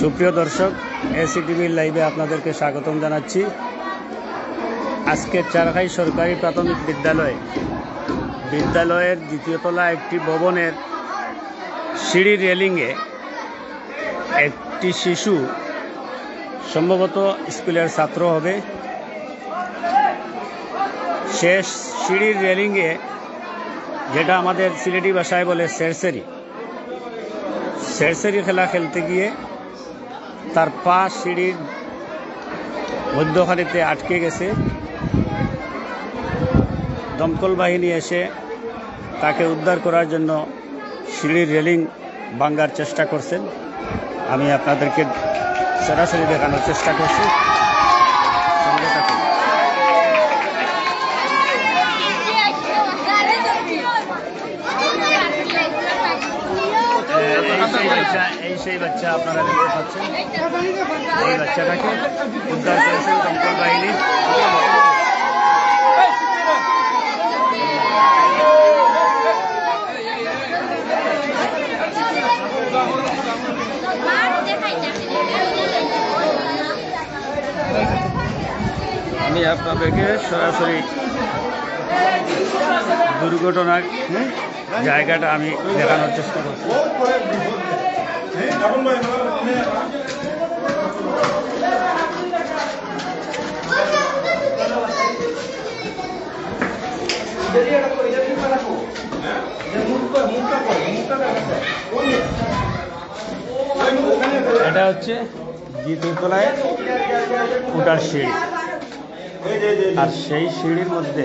সুপ্রিয় দর্শক এসি টিভির লাইভে আপনাদেরকে স্বাগতম জানাচ্ছি। আজকে চারখাই সরকারি প্রাথমিক বিদ্যালয়, বিদ্যালয়ের দ্বিতীয় তলা একটি ভবনের সিঁড়ি রেলিংয়ে একটি শিশু, সম্ভবত স্কুলের ছাত্র হবে। শেষ সিঁড়ির রেলিংয়ে, যেটা আমাদের সিলেটি ভাষায় বলে সেরসেরি। সেরসেরি খেলা খেলতে গিয়ে তার পা সিঁড়ির মধ্যখানিতে আটকে গেছে। দমকল বাহিনী এসে তাকে উদ্ধার করার জন্য সিঁড়ির রেলিং ভাঙ্গার চেষ্টা করছেন। আমি আপনাদেরকে সরাসরি দেখানোর চেষ্টা করছি। সেই বাচ্চা আপনারা দেখতে পাচ্ছেন। এই বাচ্চাটাকে উদ্ধার করেছেন দমকল বাহিনী। আমি আপনাদেরকে সরাসরি দুর্ঘটনার জায়গাটা আমি দেখানোর চেষ্টা করছি। এটা হচ্ছে দ্বিতীয় তলায় উঠার সিঁড়ি। আর সেই সিঁড়ির মধ্যে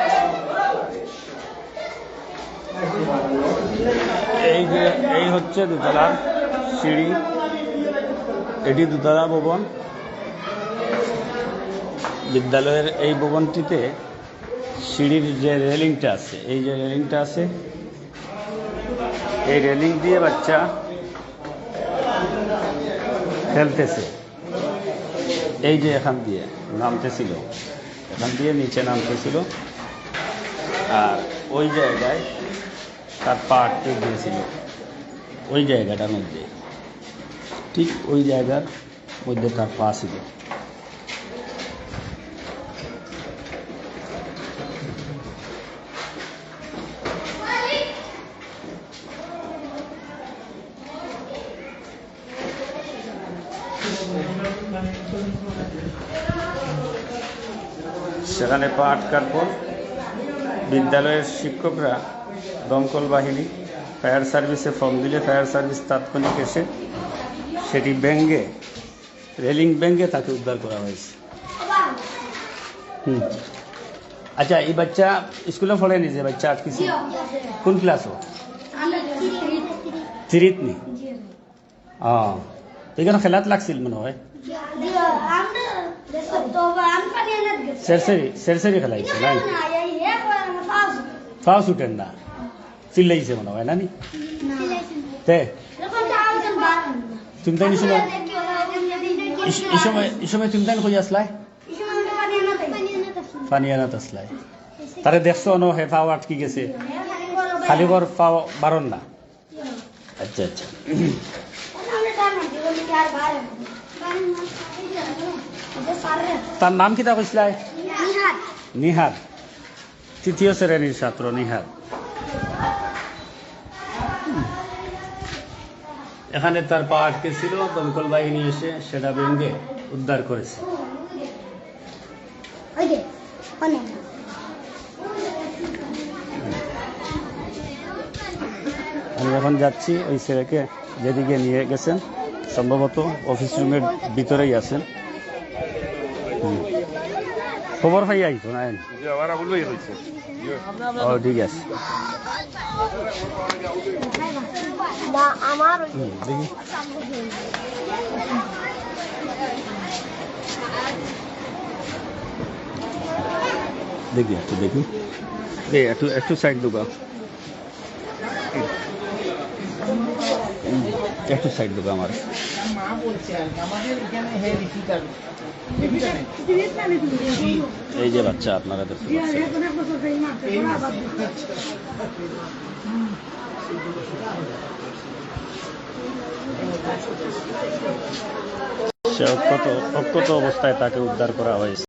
এই যে, এই হচ্ছে দুতলার সিঁড়ি। এটি দুতলা ভবন। বিদ্যালয়ের এই ভবনটিতে সিঁড়ির যে রেলিংটা আছে, এই যে রেলিংটা আছে, এই রেলিং দিয়ে বাচ্চা খেলতেছে। এই যে এখান দিয়ে নামতেছিল, এখান দিয়ে নিচে নামতেছিল। আর ওই জায়গায় তার পা আটকে গিয়েছিল ওই জায়গাটার মধ্যে। ঠিক ওই জায়গার মধ্যে তার পা ছিল। সেখানে পা আটকার পর বিদ্যালয়ের শিক্ষকরা দমকল বাহিনী ফায়ার সার্ভিসে ফর্ম দিলে ফায়ার সার্ভিস তাৎক্ষণিক এসে সেটি ব্যাঙ্গে রেলিং ব্যাঙ্গে তাকে উদ্ধার করা হয়েছে হুম আচ্ছা এই বাচ্চা স্কুলে পড়েনি যে বাচ্চা আটকেছে কোন ক্লাস ও থ্রিত নি ও এখানে খেলাত লাগছিল মনে হয় সেরসেরি সেরসেরি খেলাইছে নাই ফাউস উঠেন না চিল্লাইছে মনে হয় না নি তে তুমি তাই নিছো এই সময় এই সময় তুমি তাই কই আসলাই পানি আনাত আসলাই তারে দেখছ ন হে ফাও আটকি গেছে খালি ঘর ফাও বারণ না আচ্ছা আচ্ছা তার নাম কিতা কইসলাই নিহার তৃতীয় শ্রেণির ছাত্র নিহার এখানে তার পা আটকে ছিল দমকল বাহিনী এসে সেটা ভেঙে উদ্ধার করেছে। আমি এখন যাচ্ছি ওই ছেলেকে যেদিকে নিয়ে গেছেন সম্ভবত অফিস রুমের ভিতরেই আছেন। হুম। খবর পাই আইতো না ও ঠিক আছে। দেখি। একটু দেখি। একটু একটু সাইড দুগা একটু সাইড দুগা আমার। মা বলছে আমাদের এখানে হ্যাঁ রিপিটার এই যে বাচ্চা আপনারা দেখতে সে অক্ষত অক্ষত অবস্থায় তাকে উদ্ধার করা হয়েছে।